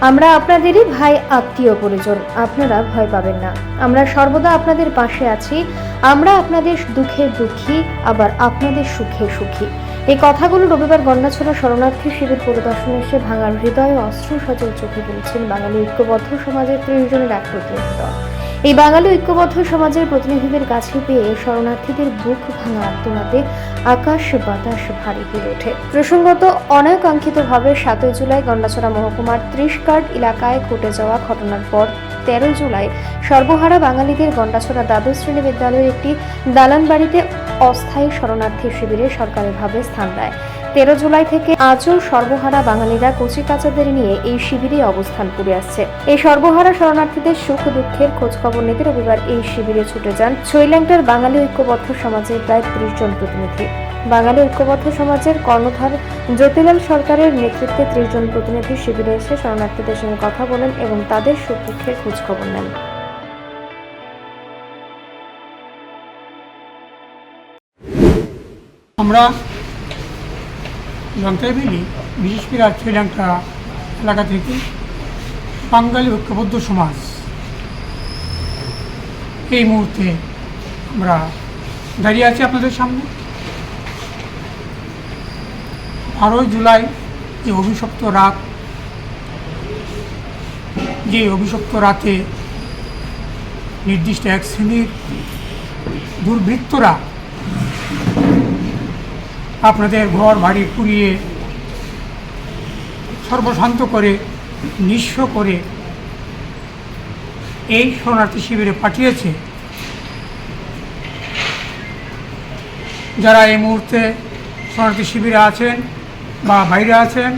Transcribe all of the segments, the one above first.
আমরা আপনাদেরই ভাই, আত্মীয়, পরিজন। আপনারা ভয় পাবেন না। আমরা সর্বদা আপনাদের পাশে আছি। আমরা আপনাদের দুঃখে দুঃখী, আবার আপনাদের সুখে সুখী। এই কথাগুলো রবিবার গন্ডাছড়া শরণার্থী শিবির পরিদর্শনে এসে ভাঙার হৃদয়ে অস্ত্র সচল চোখে বলেছেন বাঙালি ঐক্যবদ্ধ সমাজের ত্রিশ জনের এক প্রতিনিধি দল। এই বাঙালি ঐক্যবদ্ধ সমাজের প্রতিনিধিদের কাছে পেয়ে শরণার্থীদের বুক ভাঙা আত্মনাদে আকাশ বাতাস ভারী হয়ে ওঠে। প্রসঙ্গত, অনাকাঙ্ক্ষিতভাবে সাতই জুলাই গন্ডাছড়া মহকুমার ত্রিশকার্ড এলাকায় ঘটে যাওয়া ঘটনার পর তেরো জুলাই সর্বহারা বাঙালিদের গন্ডাছড়া দ্বাদশ শ্রেণি বিদ্যালয়ের একটি দালান বাড়িতে অস্থায়ী শরণার্থী শিবিরে সরকারিভাবে স্থান দেয়। তেরো জুলাই থেকে আজও সর্বহারা বাঙালিরা কচিকাচাদের নিয়ে এই শিবিরে অবস্থান করে আসছে। এই সর্বহারা শরণার্থীদের সুখ দুঃখের খোঁজখবর নিতে রবিবার এই শিবিরে ছুটে যান ছৈল্যাংটার বাঙালি ঐক্যবদ্ধ সমাজের প্রায় ত্রিশ জন প্রতিনিধি। বাঙালি ঐক্যবদ্ধ সমাজের কর্ণধার জ্যোতিলাল সরকারের নেতৃত্বে ত্রিশ জন প্রতিনিধি শিবিরে এসে শরণার্থীদের সঙ্গে কথা বলেন এবং তাদের সুখ দুঃখের খোঁজখবর নেন। আমরা জানতে বিশেষ করে আর শ্রীলঙ্কা এলাকা থেকে বাঙালি ঐক্যবদ্ধ সমাজ। এই মুহূর্তে আমরা দাঁড়িয়ে আছি আপনাদের সামনে। বারোই জুলাই যে অভিশপ্ত রাত, যে অভিশপ্ত রাতে নির্দিষ্ট এক শ্রেণির দুর্বৃত্তরা আপনাদের ঘর, বাড়ি পুড়িয়ে সর্বশান্ত করে, নিঃস্ব করে এই শরণার্থী শিবিরে পাঠিয়েছে। যারা এই মুহূর্তে শরণার্থী শিবিরে আছেন বা বাইরে আছেন,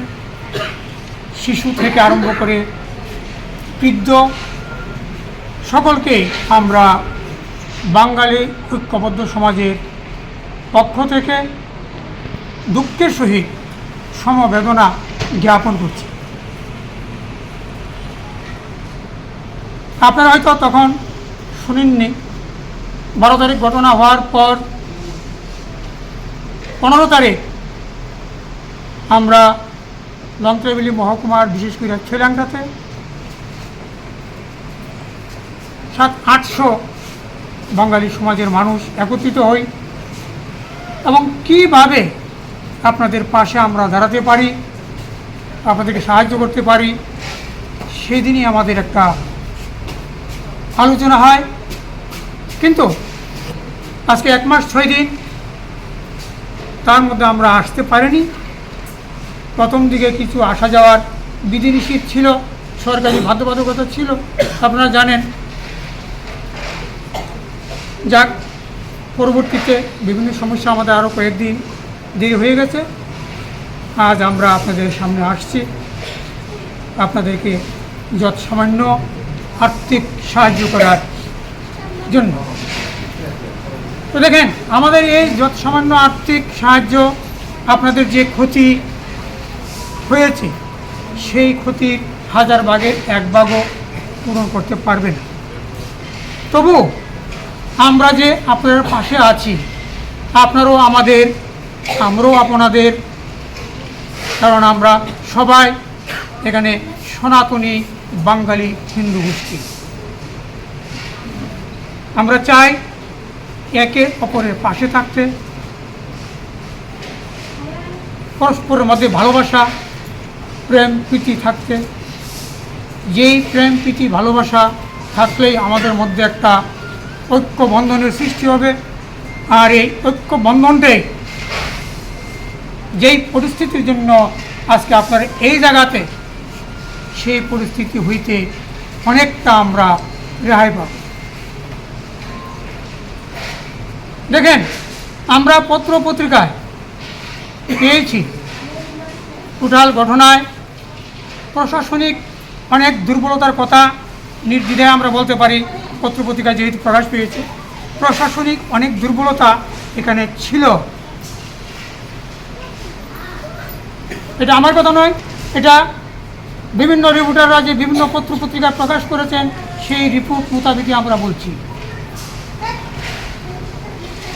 শিশু থেকে আরম্ভ করে বৃদ্ধ সকলকে আমরা বাঙালি ঐক্যবদ্ধ সমাজের পক্ষ থেকে দুঃখের সহিত সমবেদনা জ্ঞাপন করছি। আপনারা হয়তো তখন শুনেননি, বারো তারিখ ঘটনা হওয়ার পর পনেরো তারিখ আমরা লংত্রেবেলি মহকুমার বিশেষ করে শ্রীলঙ্কাতে সাত আটশো বাঙালি সমাজের মানুষ একত্রিত হই এবং কীভাবে আপনাদের পাশে আমরা দাঁড়াতে পারি, আপনাদেরকে সাহায্য করতে পারি। সেদিনই আমাদের একটা আলোচনা হয়। কিন্তু আজকে এক মাস ছয় দিন, তার মধ্যে আমরা আসতে পারিনি। প্রথম দিকে কিছু আসা যাওয়ার বিধিনিষেধ ছিল, সরকারি বাধ্যবাধকতা ছিল। আপনারা জানেন, যাক, পরবর্তীতে বিভিন্ন সমস্যা আমাদের আরও কয়েকদিন দেরি হয়ে গেছে। আজ আমরা আপনাদের সামনে আসছি। আপনাদেরকে যত সামান্য আর্থিক সাহায্য করার জন্য। তো দেখেন, আমাদের এই যত সামান্য আর্থিক সাহায্য আপনাদের যে ক্ষতি হয়েছে, সেই ক্ষতির হাজার ভাগের এক ভাগও পূরণ করতে পারবে না। তবু আমরা যে আপনাদের পাশে আছি, আপনারাও আমাদের আমরাও আপনাদের, কারণ আমরা সবাই এখানে সনাতনী বাঙালি হিন্দু গোষ্ঠী। আমরা চাই একে অপরের পাশে থাকতে, পরস্পরের মধ্যে ভালোবাসা, প্রেম, প্রীতি থাকতে। যেই প্রেম, প্রীতি, ভালোবাসা থাকলেই আমাদের মধ্যে একটা ঐক্য বন্ধনের সৃষ্টি হবে। আর এই ঐক্য বন্ধনটাই যেই পরিস্থিতির জন্য আজকে আপনার এই জায়গাতে সেই পরিস্থিতি হইতে অনেকটা আমরা রেহাই পাব। দেখেন, আমরা পত্র পত্রিকায় পেয়েছি টোটাল ঘটনায়। প্রশাসনিক অনেক দুর্বলতার কথা নির্দ্বিধায় আমরা বলতে পারি পত্রপত্রিকা যেহেতু প্রকাশ পেয়েছে। প্রশাসনিক অনেক দুর্বলতা এখানে ছিল। এটা আমার কথা নয়, এটা বিভিন্ন রিপোর্টাররা যে বিভিন্ন পত্রপত্রিকা প্রকাশ করেছেন, সেই রিপোর্ট মোতাবেকই আমরা বলছি।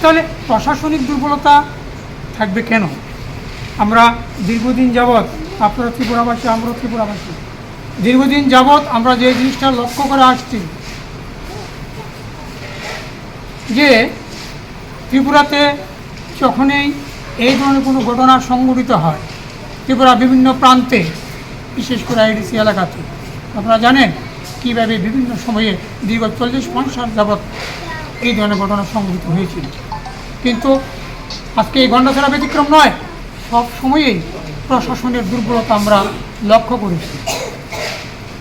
তাহলে প্রশাসনিক দুর্বলতা থাকবে কেন? আমরা দীর্ঘদিন যাবৎ, আপনারা ত্রিপুরাবাসী আমরা ত্রিপুরাবাসী, দীর্ঘদিন যাবৎ আমরা যে জিনিসটা লক্ষ্য করে আসছি, যে ত্রিপুরাতে যখনই এই ধরনের কোনো ঘটনা সংঘটিত হয় ত্রিপুরা বিভিন্ন প্রান্তে, বিশেষ করে আইডিসি এলাকাতে। আপনারা জানেন কীভাবে বিভিন্ন সময়ে দীর্ঘ চল্লিশ পঞ্চাশ যাবৎ এই ধরনের ঘটনা সংঘটিত হয়েছিল। কিন্তু আজকে এই ঘণ্টাছাড়া ব্যতিক্রম নয়, সব সময়েই প্রশাসনের দুর্বলতা আমরা লক্ষ্য করেছি।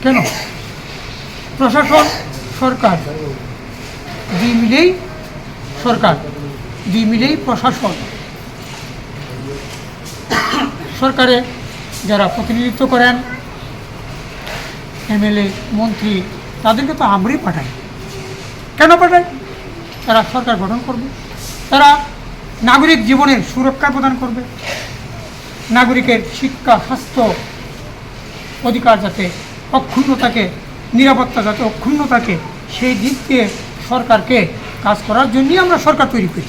কেন? প্রশাসন, সরকার, দুই মিলেই সরকার, দুই মিলেই প্রশাসন। সরকারে যারা প্রতিনিধিত্ব করেন এমএলএ মন্ত্রী, তাদেরকে তো আমরাই পাঠাই। কেন পাঠাই? তারা সরকার গঠন করবে। তারা নাগরিক জীবনের সুরক্ষা প্রদান করবে। নাগরিকের শিক্ষা, স্বাস্থ্য অধিকার যাতে অক্ষুণ্ণ থাকে নিরাপত্তা যাতে অক্ষুণ্ণ থাকে সেই দিক দিয়ে সরকারকে কাজ করার জন্যই আমরা সরকার তৈরি করি।